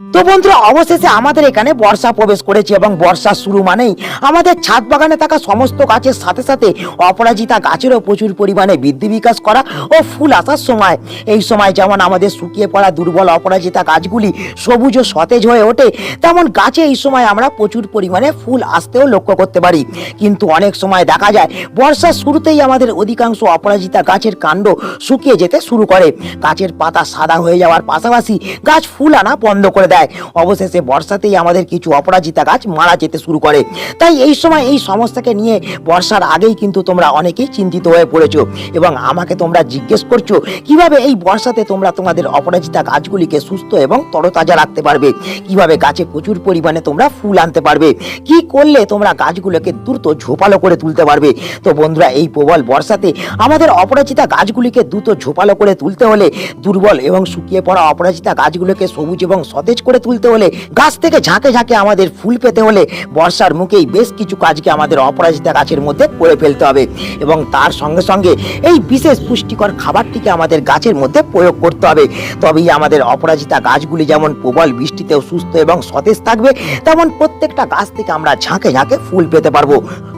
তো বন্ধুরা, অবশেষে আমাদের এখানে বর্ষা প্রবেশ করেছে এবং বর্ষা শুরু মানেই আমাদের ছাদ বাগানে থাকা সমস্ত গাছের সাথে সাথে অপরাজিতা গাছেরও প্রচুর পরিমাণে বৃদ্ধি বিকাশ করা ও ফুল আসার সময়। এই সময় যেমন আমাদের শুকিয়ে পড়া দুর্বল অপরাজিতা গাছগুলি সবুজ ও সতেজ হয়ে ওঠে, তেমন গাছে এই সময় আমরা প্রচুর পরিমাণে ফুল আসতেও লক্ষ্য করতে পারি। কিন্তু অনেক সময় দেখা যায় বর্ষার শুরুতেই আমাদের অধিকাংশ অপরাজিতা গাছের কাণ্ড শুকিয়ে যেতে শুরু করে। গাছের পাতা সাদা হয়ে যাওয়ার পাশাপাশি গাছ ফুল আনা বন্ধ করে দেয়। অবশেষে বর্ষাতেই আমাদের কিছু অপরাজিতা গাছ মারা যেতে শুরু করে। তাই এই সময় এই সমস্যাকে নিয়ে বর্ষার আগেই কিন্তু তোমরা অনেকেই চিন্তিত হয়ে পড়েছো এবং আমাকে তোমরা জিজ্ঞেস করছ, কীভাবে এই বর্ষাতে তোমরা তোমাদের অপরাজিতা গাছগুলিকে সুস্থ এবং তরতাজা রাখতে পারবে? কীভাবে গাছে প্রচুর পরিমাণে তোমরা ফুল আনতে পারবে? কি করলে তোমরা গাছগুলোকে দ্রুত ঝোপালো করে তুলতে পারবে? তো বন্ধুরা, এই প্রবল বর্ষাতে আমাদের অপরাজিতা গাছগুলিকে দ্রুত ঝোপালো করে তুলতে হলে দুর্বল এবং শুকিয়ে পড়া অপরাজিতা গাছগুলোকে সবুজ এবং সতেজ করে তুলতে হলে, গাছ থেকে ঝাঁকে ঝাঁকে আমাদের ফুল পেতে হলে বর্ষার মুখেই বেশ কিছু কাজকে আমাদের অপরাজিতা গাছের মধ্যে করে ফেলতে হবে। এবং তার সঙ্গে সঙ্গে এই বিশেষ পুষ্টিকর খাবারটিকে আমাদের গাছের মধ্যে প্রয়োগ করতে হবে। তবেই আমাদের অপরাজিতা গাছগুলি যেমন প্রবল বৃষ্টিতেও সুস্থ এবং সতেজ থাকবে, তেমন প্রত্যেকটা গাছ থেকে আমরা ঝাঁকে ঝাঁকে ফুল পেতে পারব।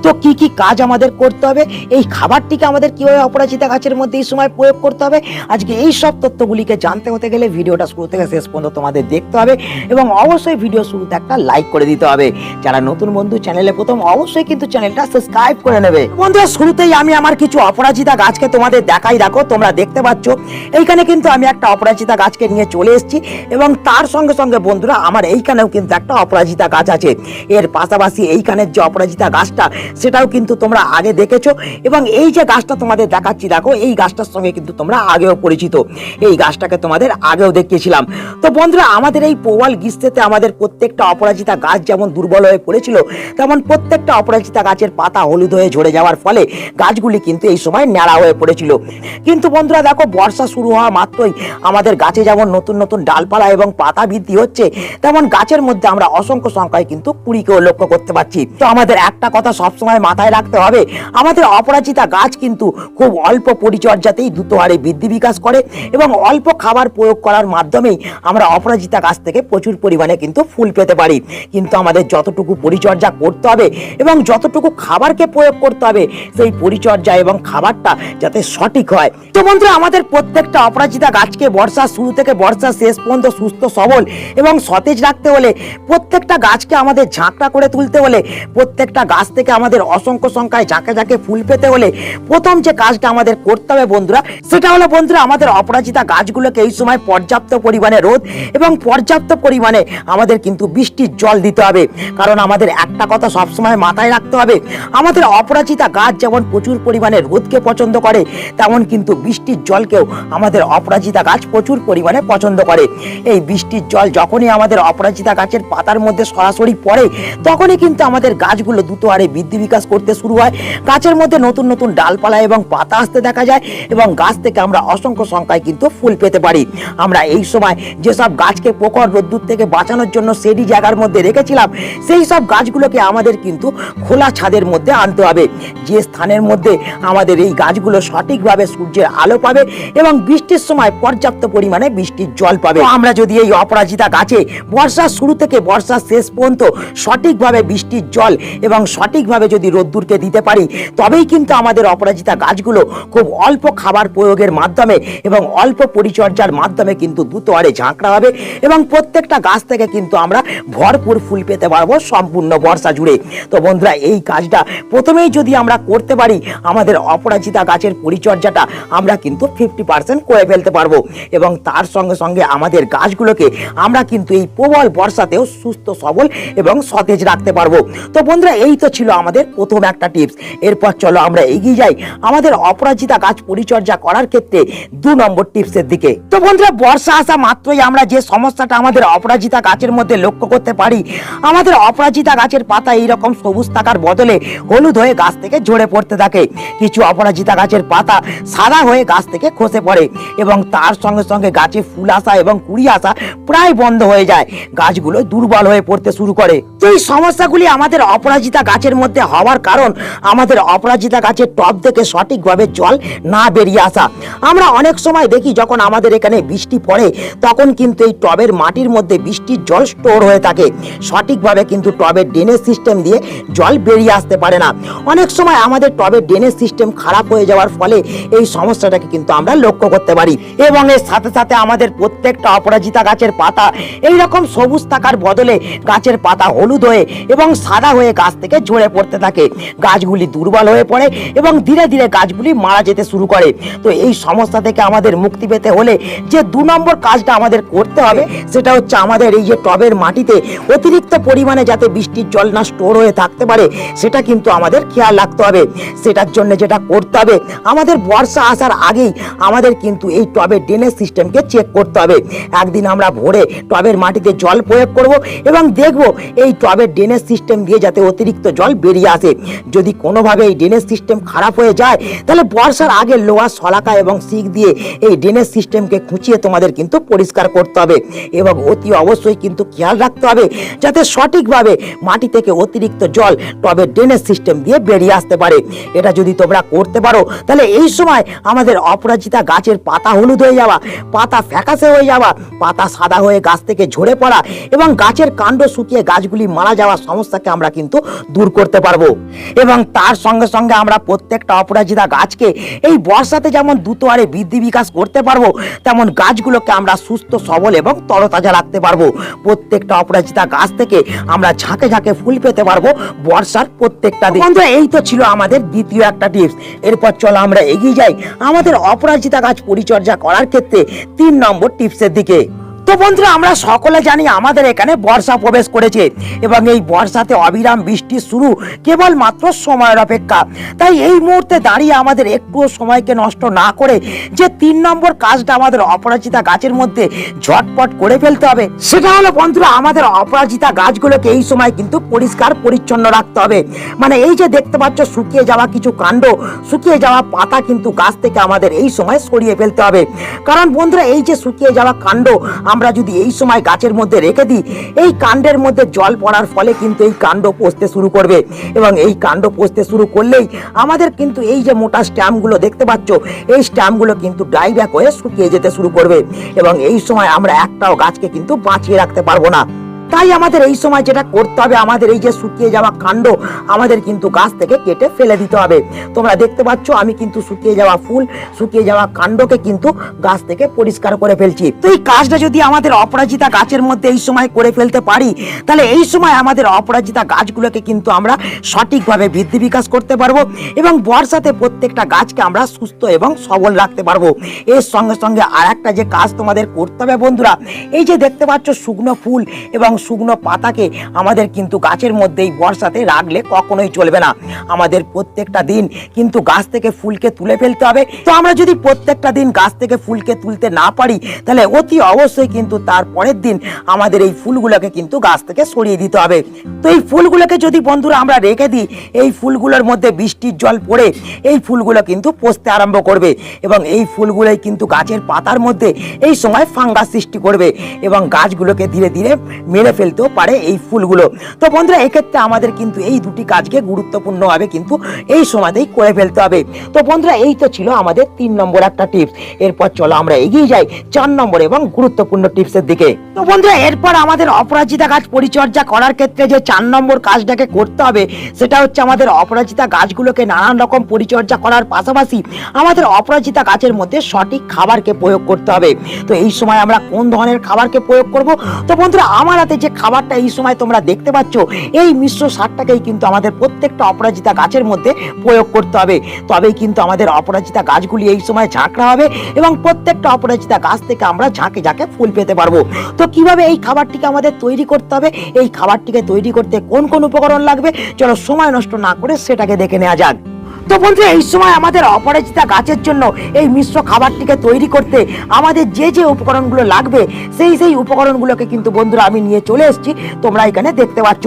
তো কি কি কাজ আমাদের করতে হবে? এই খাবারটিকে আমাদের কীভাবে অপরাজিতা গাছের মধ্যে এই সময় প্রয়োগ করতে হবে? আজকে এই সব তথ্যগুলিকে জানতে হতে গেলে ভিডিওটা শুরু থেকে শেষ পর্যন্ত তোমাদের দেখতে হবে এবং অবশ্যই ভিডিও শুরুতে একটা লাইক করে দিতে হবে। যারা নতুন বন্ধু, চ্যানেলে প্রথম, অবশ্যই কিন্তু চ্যানেলটা সাবস্ক্রাইব করে নেবে। বন্ধুরা, শুরুতেই আমি আমার কিছু অপরাজিতা গাছকে তোমাদের দেখাই। দেখো, তোমরা দেখতে পাচ্ছ, এইখানে কিন্তু আমি একটা অপরাজিতা গাছকে নিয়ে চলে এসেছি এবং তার সঙ্গে সঙ্গে বন্ধুরা, আমার এইখানেও কিন্তু একটা অপরাজিতা গাছ আছে। এর পাশাপাশি এইখানের যে অপরাজিতা গাছটা সেটাও কিন্তু তোমরা আগে দেখেছ। এবং এই যে গাছটা তোমাদের দেখাচ্ছি, দেখো, এই গাছটার সঙ্গে কিন্তু তোমরা আগেও পরিচিত। এই গাছটাকে তোমাদের আগেও দেখিয়েছিলাম। তো বন্ধুরা, আমাদের এই প্রবল গ্রীষ্মেতে আমাদের প্রত্যেকটা অপরাজিতা গাছ যেমন দুর্বল হয়ে পড়েছিল, তেমন প্রত্যেকটা অপরাজিতা গাছের পাতা হলুদ হয়ে ঝরে যাওয়ার ফলে গাছগুলি কিন্তু এই সময় ন্যাড়া হয়ে পড়েছিল। কিন্তু বন্ধুরা, দেখো, বর্ষা শুরু হওয়া মাত্রই আমাদের গাছে যেমন নতুন নতুন ডালপালা এবং পাতা বৃদ্ধি হচ্ছে, তেমন গাছের মধ্যে আমরা অসংখ্য সংখ্যায় কিন্তু কুড়িকেও লক্ষ্য করতে পারছি। তো আমাদের একটা কথা সবসময় মাথায় রাখতে হবে। আমাদের অপরাজিতা গাছ কিন্তু খুব অল্প পরিচর্যাতেই দ্রুত হারে বৃদ্ধি বিকাশ করে এবং অল্প খাবার প্রয়োগ করার মাধ্যমেই আমরা অপরাজিতা গাছ থেকে প্রচুর পরিমাণে কিন্তু ফুল পেতে পারি। কিন্তু আমাদের যতটুকু পরিচর্যা করতে হবে এবং যতটুকু খাবারকে প্রয়োগ করতে হবে, সেই পরিচর্যা এবং খাবারটা যাতে সঠিক হয়। তো বন্ধুরা, আমাদের প্রত্যেকটা অপরাজিতা গাছকে বর্ষা শুরু থেকে বর্ষা শেষ পর্যন্ত সুস্থ, সবল এবং সতেজ রাখতে হলে প্রত্যেকটা গাছকে আমাদের ঝাঁকড়া করে তুলতে হলে প্রত্যেকটা গাছ থেকে আমাদের অসংখ্য সংখ্যায় ঝাঁকে ঝাঁকে ফুল পেতে হলে প্রথম যে কাজটা আমাদের করতে হবে বন্ধুরা, সেটা হলো বন্ধুরা আমাদের অপরাজিতা গাছগুলোকে এই সময় পর্যাপ্ত পরিমাণে রোদ এবং পর্যাপ্ত পরিমাণে আমাদের কিন্তু বৃষ্টির জল দিতে হবে। কারণ আমাদের একটা কথা সবসময় মাথায় রাখতে হবে, আমাদের অপরাজিতা গাছ যেমন প্রচুর পরিমাণে রোদকে পছন্দ করে, তেমন কিন্তু বৃষ্টির জলকেও আমাদের অপরাজিতা গাছ প্রচুর পরিমাণে পছন্দ করে। এই বৃষ্টির জল যখনই আমাদের অপরাজিতা গাছের পাতার মধ্যে সরাসরি পড়ে, তখনই কিন্তু আমাদের গাছগুলো দ্রুত হারে বৃদ্ধি বিকাশ করতে শুরু হয়। গাছের মধ্যে নতুন নতুন ডালপালা এবং পাতা আসতে দেখা যায় এবং গাছ থেকে আমরা অসংখ্য সংখ্যায় কিন্তু ফুল পেতে পারি। আমরা এই সময় যেসব গাছকে প্রখর রোদ্দুর থেকে বাঁচানোর জন্য সেডি জায়গার মধ্যে রেখেছিলাম, সেই সব গাছগুলোকে আমাদের কিন্তু খোলা ছাদের মধ্যে আনতে হবে। যে স্থানের মধ্যে আমাদের এই গাছগুলো সঠিকভাবে সূর্যের আলো পাবে এবং বৃষ্টির সময় পর্যাপ্ত পরিমাণে বৃষ্টির জল পাবে। আমরা যদি এই অপরাজিতা গাছে বর্ষার শুরু থেকে বর্ষার শেষ পর্যন্ত সঠিকভাবে বৃষ্টির জল এবং সঠিকভাবে যদি রোদ্দুরকে দিতে পারি, তবেই কিন্তু আমাদের অপরাজিতা গাছগুলো খুব অল্প খাবার প্রয়োগের মাধ্যমে এবং অল্প পরিচর্যার মাধ্যমে কিন্তু দ্রুত হারে ঝাঁকড়া হবে এবং প্রত্যেকটা গাছ থেকে কিন্তু আমরা ভরপুর ফুল পেতে পারব সম্পূর্ণ বর্ষা জুড়ে। তো বন্ধুরা, এই কাজটা প্রথমেই যদি আমরা করতে পারি, আমাদের অপরাজিতা গাছের পরিচর্যাটা আমরা কিন্তু ফিফটি পার্সেন্ট করে ফেলতে পারব এবং তার সঙ্গে সঙ্গে আমাদের গাছগুলোকে আমরা কিন্তু এই প্রবল বর্ষাতেও সুস্থ, সবল এবং সতেজ রাখতে পারব। তো বন্ধুরা, এই তো ছিল আমাদের প্রথম একটা টিপস এরপর চলো আমরা এগিয়ে যাই আমাদের অপরাজিতা গাছ পরিচর্যা করার ক্ষেত্রে দু নম্বর টিপসের দিকে। তো বন্ধুরা, বর্ষা আসা মাত্রই আমরা যে সমস্যাটা আমাদের অপরাজিতা গাছের মধ্যে লক্ষ্য করতে পারি, আমাদের অপরাজিতা গাছের পাতা এইরকম সবুজ থাকার বদলে হলুদ হয়ে গাছ থেকে ঝরে পড়তে থাকে। কিছু অপরাজিতা গাছের পাতা সাদা হয়ে গাছ থেকে খসে পড়ে এবং তার সঙ্গে সঙ্গে গাছে ফুল আসা এবং কুড়ি আসা প্রায় বন্ধ হয়ে যায়। গাছগুলো দুর্বল হয়ে পড়তে শুরু করে। তো এই সমস্যাগুলি আমাদের অপরাজিতা গাছের মধ্যে হওয়ার কারণ আমাদের অপরাজিতা গাছের টব থেকে সঠিকভাবে জল না বেরিয়ে আসা। আমরা অনেক সময় দেখি যখন আমাদের এখানে বৃষ্টি পড়ে, তখন কিন্তু এই টবের মাটির মধ্যে বৃষ্টির জল স্টোর হয়ে থাকে। সঠিকভাবে কিন্তু টবের ড্রেনেজ সিস্টেম দিয়ে জল বেরিয়ে আসতে পারে না। অনেক সময় আমাদের টবের ড্রেনেজ সিস্টেম খারাপ হয়ে যাওয়ার ফলে এই সমস্যাটাকে কিন্তু আমরা লক্ষ্য করতে পারি। এবং এর সাথে সাথে আমাদের প্রত্যেকটা অপরাজিতা গাছের পাতা এই রকম সবুজ থাকার বদলে গাছের পাতা হলুদ হয়ে এবং সাদা হয়ে গাছ থেকে ঝরে পড়তে থাকে। গাছগুলি দুর্বল হয়ে পড়ে এবং ধীরে ধীরে গাছগুলি মারা যেতে শুরু করে। তো এই সমস্যা থেকে আমাদের মুক্তি পেতে হলে যে দু নম্বর কাজটা আমাদের করতে হবে, সেটা হচ্ছে আমাদের এই যে টবের মাটিতে অতিরিক্ত পরিমাণে যাতে বৃষ্টির জল না স্টোর হয়ে থাকতে পারে, সেটা কিন্তু আমাদের খেয়াল রাখতে হবে। সেটার জন্য যেটা করতে হবে, আমাদের বর্ষা আসার আগেই আমাদের কিন্তু এই টবের ড্রেনেজ সিস্টেমকে চেক করতে হবে। একদিন আমরা ভোরে টবের মাটিতে জল প্রয়োগ করব এবং দেখব এই টবের ড্রেনেজ সিস্টেম দিয়ে যাতে অতিরিক্ত জল বেরিয়ে আসে যদি কোনোভাবে এই ড্রেনেজ সিস্টেম খারাপ হয়ে যায়, তাহলে বর্ষার আগে লোহা, শলাকা এবং সিক দিয়ে এই ড্রেনেজ সিস্টেমকে খুঁচিয়ে তোমাদের কিন্তু পরিষ্কার করতে হবে। এবং অতি অবশ্যই কিন্তু খেয়াল রাখতে হবে, যাতে সঠিকভাবে মাটি থেকে অতিরিক্ত জল টবের ড্রেনেজ সিস্টেম দিয়ে বেরিয়ে আসতে পারে। এটা যদি তোমরা করতে পারো, তাহলে এই সময় আমাদের অপরাজিতা গাছের পাতা হলুদ হয়ে যাওয়া, পাতা ফ্যাকাসে হয়ে যাওয়া, পাতা সাদা হয়ে গাছ থেকে ঝরে পড়া এবং গাছের কাণ্ড শুকিয়ে গাছগুলি মারা যাওয়ার সমস্যাকে আমরা কিন্তু দূর করতে পারব। এবং তার সঙ্গে সঙ্গে আমরা প্রত্যেকটা অপরাজিতা গাছকে এই বর্ষাতে যেমন দ্রুত হারে বৃদ্ধি বিকাশ করতে পারব তেমন গাছগুলোকে আমরা সুস্থ সবল এবং তরতাজা রাখতে পারব। প্রত্যেকটা অপরাজিতা গাছ থেকে আমরা ঝাঁকে ঝাঁকে ফুল পেতে পারব বর্ষার প্রত্যেকটা দিন। বন্ধুরা, এই তো ছিল আমাদের দ্বিতীয় একটা টিপস এরপর চলো আমরা এগিয়ে যাই আমাদের অপরাজিতা গাছ পরিচর্যা করার ক্ষেত্রে তিন নম্বর টিপসের দিকে। তো বন্ধুরা, আমরা সকলে জানি আমাদের এখানে বর্ষা প্রবেশ করেছে এবং এই বর্ষাতে অবিরাম বৃষ্টি শুরু কেবল মাত্র সময়ের অপেক্ষা। তাই এই মুহূর্তে দাঁড়িয়ে আমাদের একটুও সময়কে নষ্ট না করে যে তিন নম্বর কাজটা আমাদের অপরাজিতা গাছের মধ্যে ঝটপট করে ফেলতে হবে, সেটা হলো বন্ধুরা, আমাদের অপরাজিতা গাছগুলোকে এই সময় কিন্তু পরিষ্কার পরিচ্ছন্ন রাখতে হবে। মানে এই যে দেখতে পাচ্ছ, শুকিয়ে যাওয়া কিছু কাণ্ড, শুকিয়ে যাওয়া পাতা কিন্তু গাছ থেকে আমাদের এই সময় সরিয়ে ফেলতে হবে। কারণ বন্ধুরা, এই যে শুকিয়ে যাওয়া কাণ্ড আমরা যদি এই সময় গাছের মধ্যে রেখে দিই, এই কাণ্ডের মধ্যে জল পড়ার ফলে কিন্তু এই কাণ্ড পচতে শুরু করবে। এবং এই কাণ্ড পচতে শুরু করলেই আমাদের কিন্তু এই যে মোটা স্ট্যাম্পগুলো দেখতে পাচ্ছ, এই স্ট্যাম্পগুলো কিন্তু ডাইব্যাক হয়ে শুকিয়ে যেতে শুরু করবে। এবং এই সময় আমরা একটাও গাছকে কিন্তু বাঁচিয়ে রাখতে পারব না। তাই আমাদের এই সময় যেটা করতে হবে, আমাদের এই যে শুকিয়ে যাওয়া কাণ্ড, আমাদের কিন্তু গাছ থেকে কেটে ফেলে দিতে হবে। তোমরা দেখতে পাচ্ছ, আমি কিন্তু শুকিয়ে যাওয়া ফুল, শুকিয়ে যাওয়া কাণ্ডকে কিন্তু গাছ থেকে পরিষ্কার করে ফেলছি। তো এই কাজটা যদি আমাদের অপরাজিতা গাছের মধ্যে এই সময় করে ফেলতে পারি, তাহলে এই সময় আমাদের অপরাজিতা গাছগুলোকে কিন্তু আমরা সঠিকভাবে বৃদ্ধি বিকাশ করতে পারব এবং বর্ষাতে প্রত্যেকটা গাছকে আমরা সুস্থ এবং সবল রাখতে পারব। এর সঙ্গে সঙ্গে আর একটা যে কাজ তোমাদের করতে হবে বন্ধুরা, এই যে দেখতে পাচ্ছ শুকনো ফুল এবং শুকনো পাতাকে আমাদের কিন্তু গাছের মধ্যেই বর্ষাতে রাখলে কখনোই চলবে না। আমাদের প্রত্যেকটা দিন কিন্তু গাছ থেকে ফুলকে তুলে ফেলতে হবে। তো আমরা যদি প্রত্যেকটা দিন গাছ থেকে ফুলকে তুলতে না পারি, তাহলে অতি অবশ্যই কিন্তু তার পরের দিন আমাদের এই ফুলগুলোকে কিন্তু গাছ থেকে সরিয়ে দিতে হবে। তো এই ফুলগুলোকে যদি বন্ধুরা আমরা রেখে দিই, এই ফুলগুলোর মধ্যে বৃষ্টির জল পড়ে, এই ফুলগুলো কিন্তু পচতে আরম্ভ করবে এবং এই ফুলগুলোই কিন্তু গাছের পাতার মধ্যে এই সময় ফাঙ্গাস সৃষ্টি করবে এবং গাছগুলোকে ধীরে ধীরে মেরে ফেলতেও পারে এই ফুলগুলো। তো বন্ধুরা, এক্ষেত্রে আমাদের কিন্তু এই দুটি কাজকে গুরুত্বপূর্ণভাবে কিন্তু এই সময়তেই করে ফেলতে হবে। তো বন্ধুরা, এই তো ছিল আমাদের তিন নম্বর একটা টিপস। এরপর চলো আমরা এগিয়ে যাই চার নম্বর এবং গুরুত্বপূর্ণ টিপসের দিকে। তো বন্ধুরা, এরপর আমাদের অপরাজিতা গাছ পরিচর্যা করার ক্ষেত্রে যে চার নম্বর কাজটাকে করতে হবে, সেটা হচ্ছে আমাদের অপরাজিতা গাছগুলোকে নানান রকম পরিচর্যা করার পাশাপাশি আমাদের অপরাজিতা গাছের মধ্যে সঠিক খাবারকে প্রয়োগ করতে হবে। তো এই সময় আমরা কোন ধরনের খাবারকে প্রয়োগ করব? তো বন্ধুরা, আমার হাতে যে খাবারটা এই সময় তোমরা দেখতে পাচ্ছ, এই মিশ্র সারটাকেই কিন্তু আমাদের প্রত্যেকটা অপরাজিতা গাছের মধ্যে প্রয়োগ করতে হবে। তবেই কিন্তু আমাদের অপরাজিতা গাছগুলি এই সময় ঝাঁকড়া হবে এবং প্রত্যেকটা অপরাজিতা গাছ থেকে আমরা ঝাঁকে ঝাঁকে ফুল পেতে পারব। তো কীভাবে এই খাবারটিকে আমাদের তৈরি করতে হবে? এই খাবারটিকে তৈরি করতে কোন কোন উপকরণ লাগবে? চলো সময় নষ্ট না করে সেটাকে দেখে নেওয়া যাক। তো বন্ধু, এই সময় আমাদের অপরাজিতা গাছের জন্য এই মিশ্র খাবারটিকে তৈরি করতে আমাদের যে যে উপকরণগুলো লাগবে, সেই সেই উপকরণগুলোকে কিন্তু বন্ধুরা আমি নিয়ে চলে এসেছি। তোমরা এখানে দেখতে পাচ্ছ।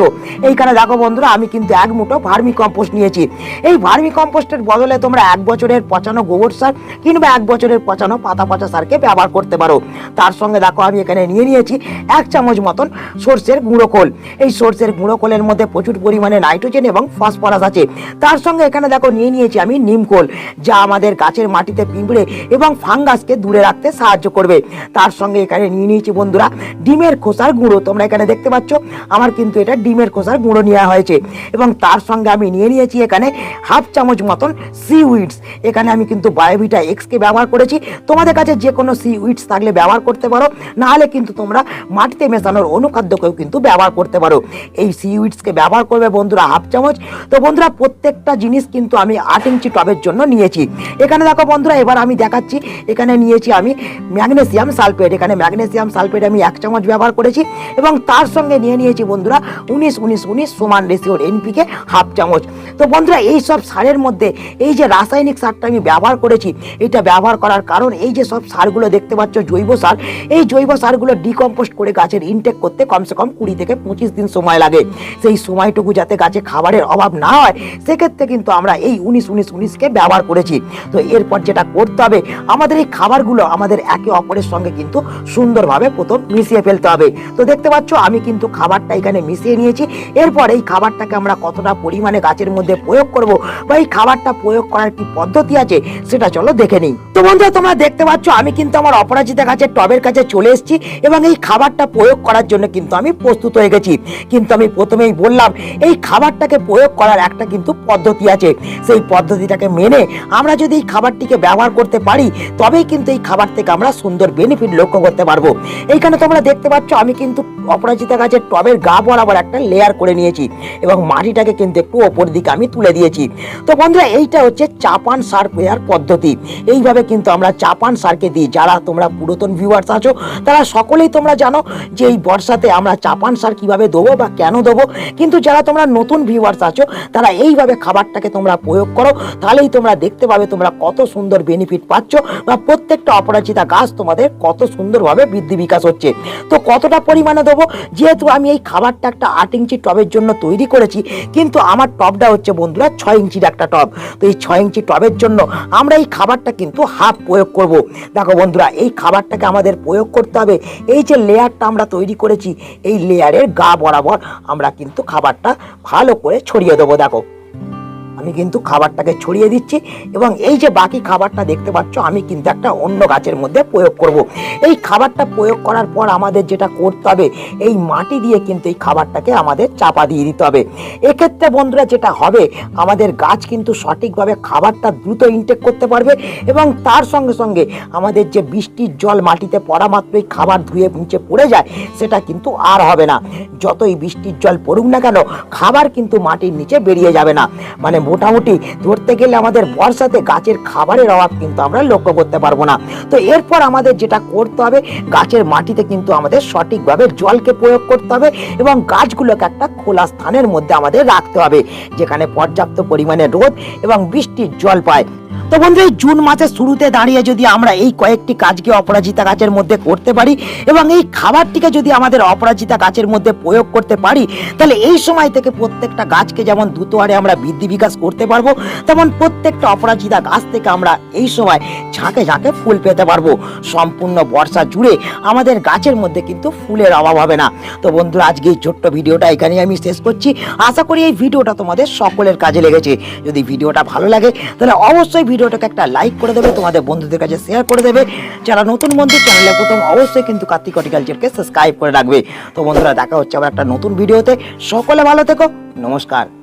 এইখানে দেখো বন্ধুরা, আমি কিন্তু এক মুঠো ভার্মি কম্পোস্ট নিয়েছি। এই ভার্মি কম্পোস্টের বদলে তোমরা এক বছরের পচানো গোবর সার কিংবা এক বছরের পচানো পাতা পচা সারকে ব্যবহার করতে পারো। তার সঙ্গে দেখো, আমি এখানে নিয়ে নিয়েছি এক চামচ মতন সর্ষের গুঁড়ো খোল। এই সর্ষের গুঁড়ো খোলের মধ্যে প্রচুর পরিমাণে নাইট্রোজেন এবং ফসফরাস আছে। তার সঙ্গে এখানে দেখো, নিয়ে নিয়েছি আমি নিমখোল যা আমাদের গাছের মাটিতে পিঁপড়ে এবং ফাঙ্গাসকে দূরে রাখতে সাহায্য করবে। তার সঙ্গে এখানে নিয়ে নিয়েছি বন্ধুরা, ডিমের খোসার গুঁড়ো। তোমরা এখানে দেখতে পাচ্ছ, আমার কিন্তু এটা ডিমের খোসার গুঁড়ো নেওয়া হয়েছে। এবং তার সঙ্গে আমি নিয়ে নিয়েছি এখানে হাফ চামচ মতন সি উইডস এখানে আমি কিন্তু বায়োভিটা এক্সকে ব্যবহার করেছি। তোমাদের কাছে যে কোনো সি উইডস থাকলে ব্যবহার করতে পারো, নাহলে কিন্তু তোমরা মাটিতে মেশানোর অনুখাদ্যকেও কিন্তু ব্যবহার করতে পারো। এই সি উইডসকে ব্যবহার করবে বন্ধুরা হাফ চামচ। তো বন্ধুরা, প্রত্যেকটা জিনিস কিন্তু আমি আট ইঞ্চি টবের জন্য নিয়েছি। এখানে দেখো বন্ধুরা, এবার আমি দেখাচ্ছি। এখানে নিয়েছি আমি ম্যাগনেসিয়াম সালফেট। এখানে ম্যাগনেসিয়াম সালফেট আমি এক চামচ ব্যবহার করেছি এবং তার সঙ্গে নিয়ে নিয়েছি বন্ধুরা উনিশ উনিশ উনিশ সমান রেশিওর এনপিকে হাফ চামচ। তো বন্ধুরা, এই সব সারের মধ্যে এই যে রাসায়নিক সারটা আমি ব্যবহার করেছি, এটা ব্যবহার করার কারণ এই যে সব সারগুলো দেখতে পাচ্ছ, জৈব সার, এই জৈব সারগুলো ডিকম্পোস্ট করে গাছের ইনটেক করতে কমসে কম কুড়ি থেকে পঁচিশ দিন সময় লাগে। সেই সময়টুকু যাতে গাছে খাবারের অভাব না হয়, সেক্ষেত্রে কিন্তু আমরা এই উনিশ উনিশ, উনিশকে ব্যবহার করেছি। তো এরপর যেটা করতে হবে, আমাদের এই খাবারগুলো আমাদের একে অপরের সঙ্গে কিন্তু সুন্দরভাবে প্রথম মিশিয়ে ফেলতে হবে। তো দেখতে পাচ্ছ, আমি কিন্তু খাবারটা এখানে মিশিয়ে নিয়েছি। এরপর এই খাবারটাকে আমরা কতটা পরিমাণে গাছের মধ্যে প্রয়োগ করব বা এই খাবারটা প্রয়োগ করার কি পদ্ধতি আছে, সেটা চলো দেখে নিই। তো বন্ধুরা, তোমরা দেখতে পাচ্ছ, আমি কিন্তু আমার অপরাজিতা গাছের টবের কাছে চলে এসেছি এবং এই খাবারটা প্রয়োগ করার জন্য কিন্তু আমি প্রস্তুত হয়ে গেছি। কিন্তু আমি প্রথমেই বললাম, এই খাবারটাকে প্রয়োগ করার একটা কিন্তু পদ্ধতি আছে। সেই পদ্ধতিটাকে মেনে আমরা যদি এই খাবারটিকে ব্যবহার করতে পারি, তবেই কিন্তু এই খাবার থেকে আমরা সুন্দর বেনিফিট লক্ষ্য করতে পারব। এইখানে তোমরা দেখতে পাচ্ছ, আমি কিন্তু অপরাজিতা গাছের টবের গা বরাবর একটা লেয়ার করে নিয়েছি এবং মাটিটাকে কিন্তু একটু ওপর দিকে আমি তুলে দিয়েছি। তো বন্ধুরা, এইটা হচ্ছে চাপান সার প্রয়ার পদ্ধতি। এইভাবে কিন্তু আমরা চাপান সারকে দিই। যারা তোমরা পুরাতন ভিউয়ার্স আছো, তারা সকলেই তোমরা জানো যে এই বর্ষাতে আমরা চাপান সার কীভাবে দেবো বা কেন দেবো। কিন্তু যারা তোমরা নতুন ভিউয়ার্স আছো, তারা এইভাবে খাবারটাকে তোমরা প্রয়োগ করো, তাহলেই তোমরা দেখতে পাবে তোমরা কত সুন্দর বেনিফিট পাচ্ছ বা প্রত্যেকটা অপরাজিতা গাছ তোমাদের কত সুন্দরভাবে বৃদ্ধি বিকাশ হচ্ছে। তো কতটা পরিমাণে দেবো? যেহেতু আমি এই খাবারটা একটা আট ইঞ্চি টবের জন্য তৈরি করেছি, কিন্তু আমার টবটা হচ্ছে বন্ধুরা ছয় ইঞ্চির একটা টব। তো এই ছয় ইঞ্চি টবের জন্য আমরা এই খাবারটা কিন্তু হাফ প্রয়োগ করব। দেখো বন্ধুরা, এই খাবারটাকে আমাদের প্রয়োগ করতে হবে। এই যে লেয়ারটা আমরা তৈরি করেছি, এই লেয়ারের গা বরাবর আমরা কিন্তু খাবারটা ভালো করে ছড়িয়ে দেবো। দেখো আমি কিন্তু খাবারটাকে ছড়িয়ে দিচ্ছি এবং এই যে বাকি খাবারটা দেখতে পাচ্ছ, আমি কিন্তু একটা অন্য গাছের মধ্যে প্রয়োগ করব। এই খাবারটা প্রয়োগ করার পর আমাদের যেটা করতে হবে, এই মাটি দিয়ে কিন্তু এই খাবারটাকে আমাদের চাপা দিয়ে দিতে হবে। এক্ষেত্রে বন্ধুরা যেটা হবে, আমাদের গাছ কিন্তু সঠিকভাবে খাবারটা দ্রুত ইনটেক করতে পারবে এবং তার সঙ্গে সঙ্গে আমাদের যে বৃষ্টির জল মাটিতে পড়া মাত্রই খাবার ধুয়ে নিচে পড়ে যায়, সেটা কিন্তু আর হবে না। যতই বৃষ্টির জল পড়ুক না কেন, খাবার কিন্তু মাটির নিচে বেরিয়ে যাবে না। মানে মোটামুটি ধরতে গেলে আমাদের বর্ষাতে গাছের খাবারের অভাব কিন্তু আমরা লক্ষ্য করতে পারব না। তো এরপর আমাদের যেটা করতে হবে, গাছের মাটিতে কিন্তু আমাদের সঠিকভাবে জলকে প্রয়োগ করতে হবে এবং গাছগুলোকে একটা খোলা স্থানের মধ্যে আমাদের রাখতে হবে, যেখানে পর্যাপ্ত পরিমাণে রোদ এবং বৃষ্টির জল পায়। তো বন্ধু, এই জুন মাসের শুরুতে দাঁড়িয়ে যদি আমরা এই কয়েকটি কাজকে অপরাজিতা গাছের মধ্যে করতে পারি এবং এই খাবারটিকে যদি আমাদের অপরাজিতা গাছের মধ্যে প্রয়োগ করতে পারি, তাহলে এই সময় থেকে প্রত্যেকটা গাছকে যেমন দ্রুত হারে আমরা বৃদ্ধি বিকাশ করতে পারব, তেমন প্রত্যেকটা অপরাজিতা গাছ থেকে আমরা এই সময় ঝাঁকে ঝাঁকে ফুল পেতে পারব। সম্পূর্ণ বর্ষা জুড়ে আমাদের গাছের মধ্যে কিন্তু ফুলের অভাব হবে না। তো বন্ধুরা, আজকে এই ছোট্ট ভিডিওটা এখানেই আমি শেষ করছি। আশা করি এই ভিডিওটা তোমাদের সকলের কাজে লেগেছে। যদি ভিডিওটা ভালো লাগে, তাহলে অবশ্যই ভিডিওটাকে একটা লাইক করে দেবে, তোমাদের বন্ধুদের কাছে শেয়ার করে দেবে। যারা নতুন বন্ধু চ্যানেলে প্রথম, অবশ্যই কিন্তু কার্তিক হর্টিকালচারকে সাবস্ক্রাইব করে রাখবে। তো বন্ধুরা, দেখা হচ্ছে আবার একটা নতুন ভিডিওতে। সকলে ভালো থেকো। নমস্কার।